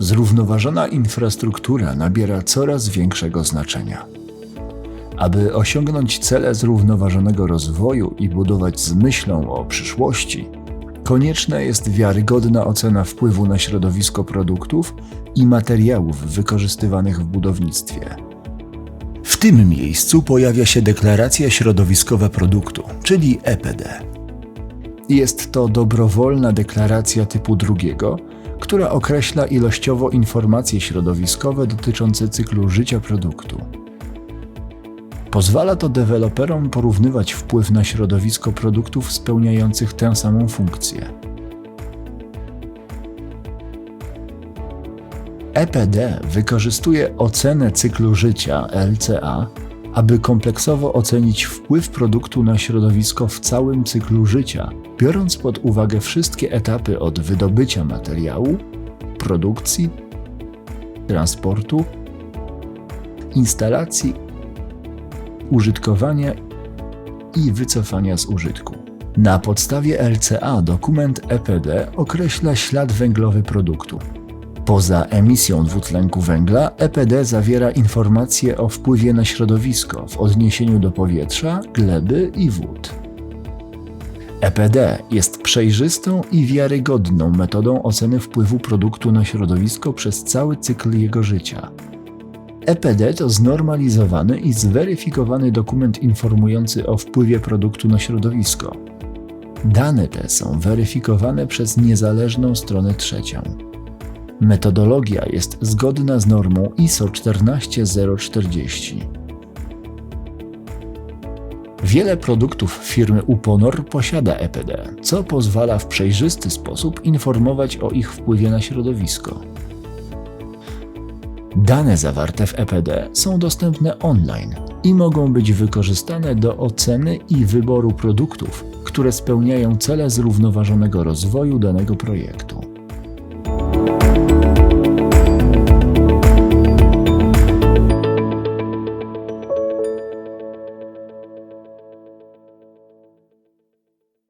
Zrównoważona infrastruktura nabiera coraz większego znaczenia. Aby osiągnąć cele zrównoważonego rozwoju i budować z myślą o przyszłości, konieczna jest wiarygodna ocena wpływu na środowisko produktów i materiałów wykorzystywanych w budownictwie. W tym miejscu pojawia się deklaracja środowiskowa produktu, czyli EPD. Jest to dobrowolna deklaracja typu drugiego, która określa ilościowo informacje środowiskowe dotyczące cyklu życia produktu. Pozwala to deweloperom porównywać wpływ na środowisko produktów spełniających tę samą funkcję. EPD wykorzystuje ocenę cyklu życia LCA, aby kompleksowo ocenić wpływ produktu na środowisko w całym cyklu życia, biorąc pod uwagę wszystkie etapy od wydobycia materiału, produkcji, transportu, instalacji, użytkowania i wycofania z użytku. Na podstawie LCA dokument EPD określa ślad węglowy produktu. Poza emisją dwutlenku węgla, EPD zawiera informacje o wpływie na środowisko w odniesieniu do powietrza, gleby i wód. EPD jest przejrzystą i wiarygodną metodą oceny wpływu produktu na środowisko przez cały cykl jego życia. EPD to znormalizowany i zweryfikowany dokument informujący o wpływie produktu na środowisko. Dane te są weryfikowane przez niezależną stronę trzecią. Metodologia jest zgodna z normą ISO 14040. Wiele produktów firmy Uponor posiada EPD, co pozwala w przejrzysty sposób informować o ich wpływie na środowisko. Dane zawarte w EPD są dostępne online i mogą być wykorzystane do oceny i wyboru produktów, które spełniają cele zrównoważonego rozwoju danego projektu.